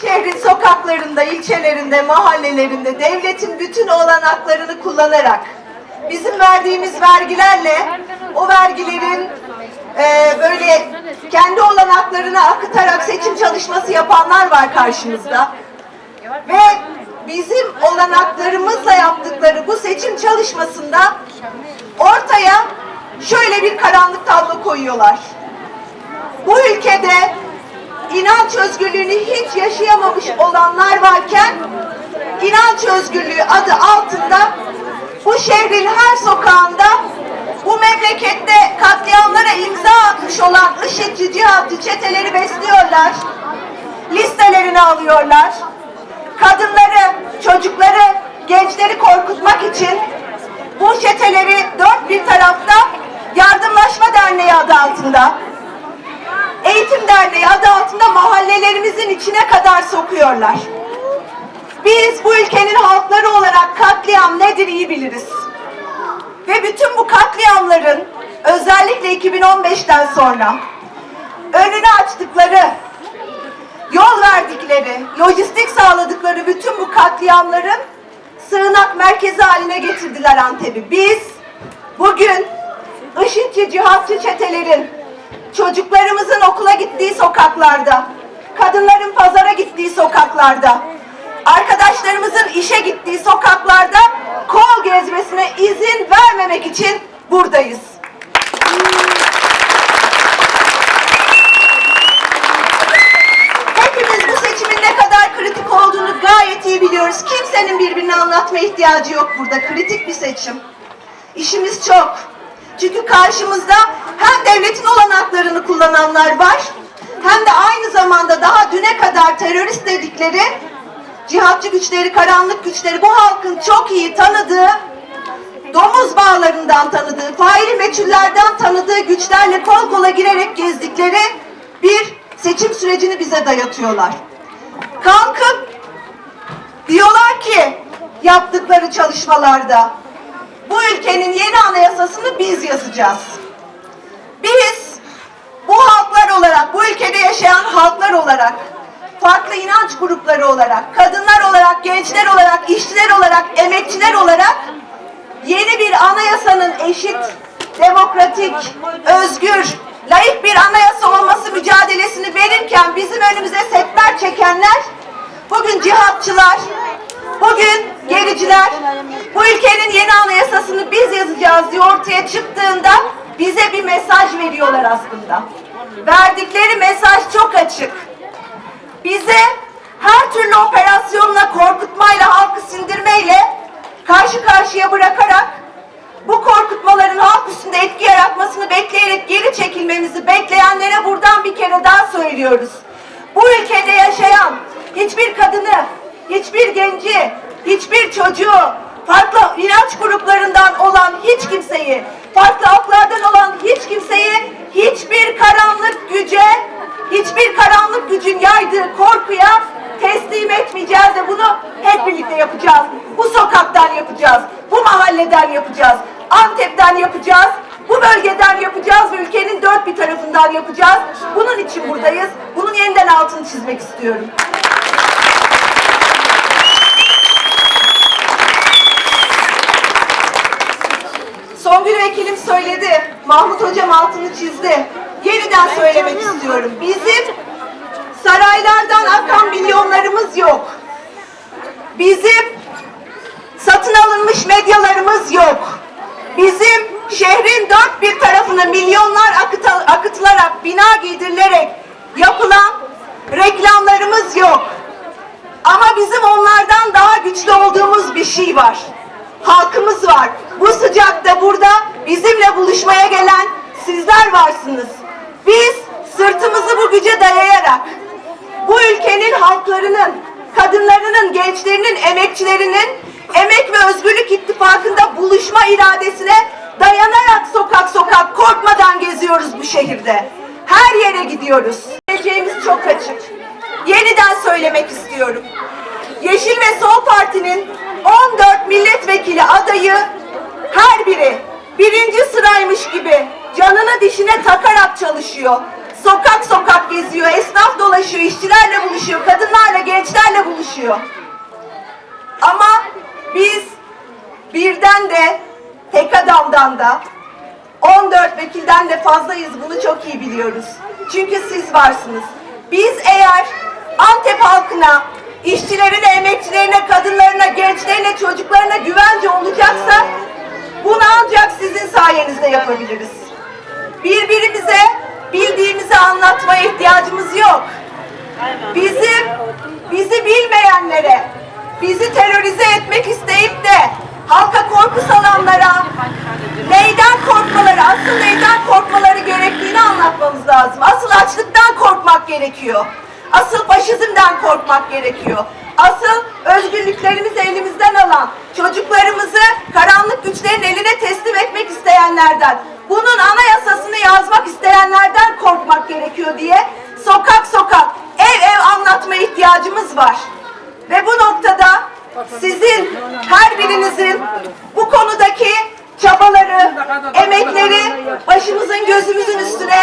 Şehrin sokaklarında, ilçelerinde, mahallelerinde devletin bütün olanaklarını kullanarak bizim verdiğimiz vergilerle o vergilerin e, böyle kendi olanaklarını akıtarak seçim çalışması yapanlar var karşımızda. Ve bizim olanaklarımızla yaptıkları bu seçim çalışmasında ortaya şöyle bir karanlık tablo koyuyorlar. Bu ülkede inanç özgürlüğünü hiç yaşayamamış olanlar varken inanç özgürlüğü adı altında bu şehrin her sokağında bu memlekette katliamlara imza atmış olan IŞİD'ci, cihatçı çeteleri besliyorlar. Listelerini alıyorlar. Kadınları, çocukları, gençleri korkutmak için bu çeteleri dört bir tarafta Yardımlaşma Derneği adı altında Eğitim Derneği adı mahallelerimizin içine kadar sokuyorlar. Biz bu ülkenin halkları olarak katliam nedir iyi biliriz. Ve bütün bu katliamların özellikle 2015'ten sonra önünü açtıkları, yol verdikleri, lojistik sağladıkları bütün bu katliamların sığınak merkezi haline getirdiler Antep'i. Biz bugün IŞİD'ci, cihatçı çetelerin çocuklarımızın okula gittiği sokaklarda, kadınların pazara gittiği sokaklarda, arkadaşlarımızın işe gittiği sokaklarda kol gezmesine izin vermemek için buradayız. Hepimiz bu seçimin ne kadar kritik olduğunu gayet iyi biliyoruz. Kimsenin birbirini anlatma ihtiyacı yok burada. Kritik bir seçim. İşimiz çok. Çünkü karşımızda hem devletin olanaklarını kullananlar var, hem de aynı zamanda daha düne kadar terörist dedikleri cihatçı güçleri, karanlık güçleri bu halkın çok iyi tanıdığı, domuz bağlarından tanıdığı, faili meçhullerden tanıdığı güçlerle kol kola girerek gezdikleri bir seçim sürecini bize dayatıyorlar. Kalkıp diyorlar ki yaptıkları çalışmalarda bu ülkenin yeni anayasasını biz yazacağız. Biz bu halklar olarak, bu ülkede yaşayan halklar olarak, farklı inanç grupları olarak, kadınlar olarak, gençler olarak, işçiler olarak, emekçiler olarak yeni bir anayasanın eşit, demokratik, özgür, layık bir anayasa olması mücadelesini verirken bizim önümüze setler çekenler, bugün cihatçılar, bugün gericiler, bu ülkenin yeni anayasasını biz yazacağız diye ortaya çıktığında bize bir mesaj veriyorlar aslında. Verdikleri mesaj çok açık. Bize her türlü operasyonla, korkutmayla, halkı sindirmeyle karşı karşıya bırakarak bu korkutmaların halk üstünde etki yaratmasını bekleyerek geri çekilmemizi bekleyenlere buradan bir kere daha söylüyoruz. Bu ülkede yaşayan hiçbir kadını, hiçbir genci, hiçbir çocuğu, farklı inanç gruplarından olan hiç kimseyi, farklı halklardan olan hiç kimseyi hiçbir karanlık güce, hiçbir karanlık gücün yaydığı korkuya teslim etmeyeceğiz ve bunu hep birlikte yapacağız. Bu sokaktan yapacağız, bu mahalleden yapacağız, Antep'ten yapacağız, bu bölgeden yapacağız ve ülkenin dört bir tarafından yapacağız. Bunun için buradayız. Bunun yeniden altını çizmek istiyorum. Songül Vekilim söyledi. Mahmut Hocam altını çizdi. Yeniden söylemek istiyorum. Bizim saraylardan akan milyonlarımız yok. Bizim satın alınmış medyalarımız yok. Bizim şehrin dört bir tarafına milyonlar akıta- akıtılarak, bina giydirilerek yapılan reklamlarımız yok. Ama bizim onlardan daha güçlü olduğumuz bir şey var. Halkımız var. Bu sıcakta burada bizimle buluşmaya gelen sizler varsınız. Biz sırtımızı bu güce dayayarak bu ülkenin halklarının, kadınlarının, gençlerinin, emekçilerinin Emek ve Özgürlük İttifakı'nda buluşma iradesine dayanarak sokak sokak korkmadan geziyoruz bu şehirde. Her yere gidiyoruz. Geleceğimiz çok açık. Yeniden söylemek istiyorum. Yeşil ve Sol Parti'nin 14 milletvekili birinci sıraymış gibi canını dişine takarak çalışıyor. Sokak sokak geziyor, esnaf dolaşıyor, işçilerle buluşuyor, kadınlarla, gençlerle buluşuyor. Ama biz birden de tek adamdan da 14 vekilden de fazlayız bunu çok iyi biliyoruz. Çünkü siz varsınız. Biz eğer Antep halkına, işçilerine, emekçilerine, kadınlarına, gençlerine, çocuklarına güvence olacaksa bunu ancak sizin sayenizde yapabiliriz. Birbirimize bildiğimizi anlatmaya ihtiyacımız yok. Bizim bizi bilmeyenlere, bizi terörize etmek isteyip de halka korku salanlara neyden korkmaları, asıl neyden korkmaları gerektiğini anlatmamız lazım. Asıl açlıktan korkmak gerekiyor. Asıl faşizmden korkmak gerekiyor. Asıl özgürlüklerimizi elimizden alan, çocuklarımızı karanlık güçlerin eline teslim etmek isteyenlerden, bunun anayasasını yazmak isteyenlerden korkmak gerekiyor diye sokak sokak, ev ev anlatmaya ihtiyacımız var. Ve bu noktada sizin her birinizin bu konudaki çabaları, emekleri başımızın gözümüzün üstüne